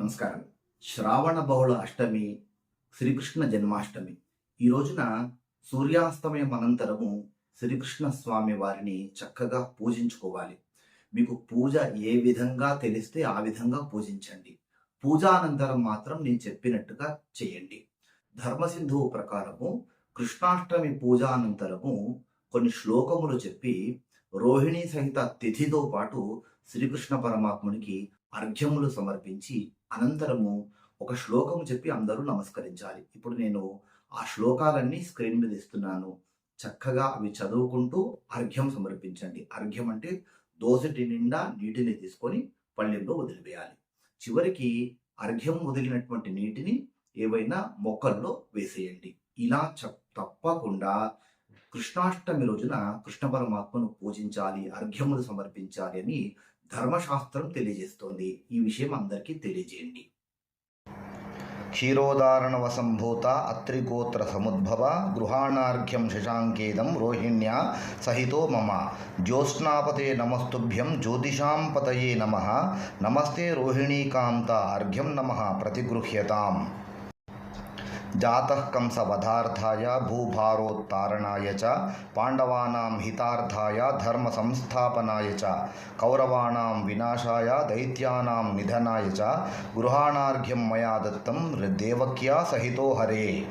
నమస్కారం. శ్రావణ బహుళ అష్టమి శ్రీకృష్ణ జన్మాష్టమి. ఈ రోజున సూర్యాస్తమయం అనంతరము శ్రీకృష్ణ స్వామి వారిని చక్కగా పూజించుకోవాలి. మీకు పూజ ఏ విధంగా తెలిస్తే ఆ విధంగా పూజించండి. పూజానంతరం మాత్రం నేను చెప్పినట్టుగా చేయండి. ధర్మసింధువు ప్రకారము కృష్ణాష్టమి పూజానంతరము కొన్ని శ్లోకములు చెప్పి రోహిణి సహిత తిథితో పాటు శ్రీకృష్ణ పరమాత్మునికి అర్ఘ్యములు సమర్పించి అనంతరము ఒక శ్లోకము చెప్పి అందరూ నమస్కరించాలి. ఇప్పుడు నేను ఆ శ్లోకాలన్నీ స్క్రీన్ మీద ఇస్తున్నాను. చక్కగా అవి చదువుకుంటూ అర్ఘ్యం సమర్పించండి. అర్ఘ్యం అంటే దోసటి నిండా నీటిని తీసుకొని పళ్ళెంలో వదిలివేయాలి. చివరికి అర్ఘ్యం వదిలినటువంటి నీటిని ఏవైనా మొక్కల్లో వేసేయండి. ఇలా చ తప్పకుండా కృష్ణాష్టమి రోజున కృష్ణ పరమాత్మను పూజించాలి అర్ఘ్యములు సమర్పించాలి అని ధర్మశాస్త్రం తెలియజేస్తోంది. ఈ విషయం అందరికీ తెలియజేయండి. క్షీరోదారణవసంభూత అత్రిగోత్ర సముద్భవ గృహాణార్ఘ్యం శశాంకేదం రోహిణ్యా సహితో మమ. జ్యోత్స్నాపతే నమస్తుభ్యం జ్యోతిషాం పతయే నమ. నమస్తే రోహిణీకాంత అర్ఘ్యం నమ. ప్రతిగృహ్యతాం. जात कंसवधार्थाय, भूभारोत्तारणाय च, पाण्डवानां हितार्थाय, धर्मसंस्थापनाय च, कौरवाण विनाशा दैत्याना निधनाय च, गृहाणार्घ्यं मया दत्तं देवक्या सहितो हरे।